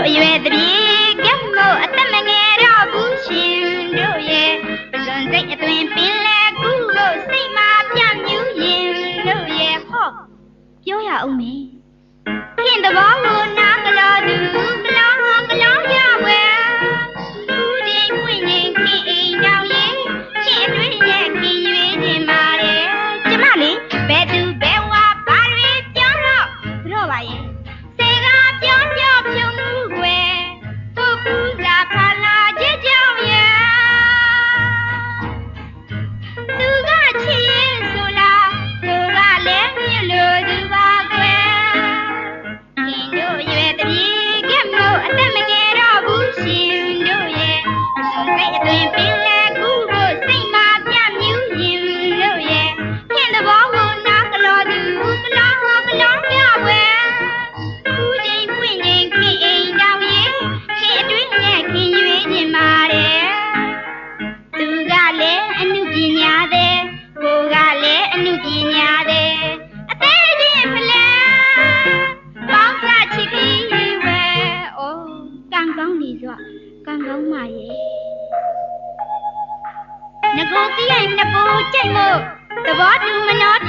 တို့အရွယ်တပြေကဲမို့အသက်မငယ်တော့ဘူးရှင်တို့ရဲ့ပဇွန်စိတ်အသွင်ပင်လဲကူလို့စိတ်မှာပြမြူးရင်တို့ရဲ့ဟော့ပြောရအောင်မေခင်တဘောကိုနားကလောသူကလောကလောရဝဲဦးဒီပွင့်ရင်ခင်အိမ်ကြောင်ရင်ရှင်အတွင်းရဲ့ခင်ရွေးခြင်းမာတယ်ကျမလေးဘယ်သူ ပညာတဲ့အသေးချင်းဖလဲပေါင်းစားချစ်ပြီးဝဲအိုးကံကောင်းနေစွာကံကောင်းမရဲ့ငကိုတိရဲ့ငကိုကြိတ်မို့သဘောတူမနော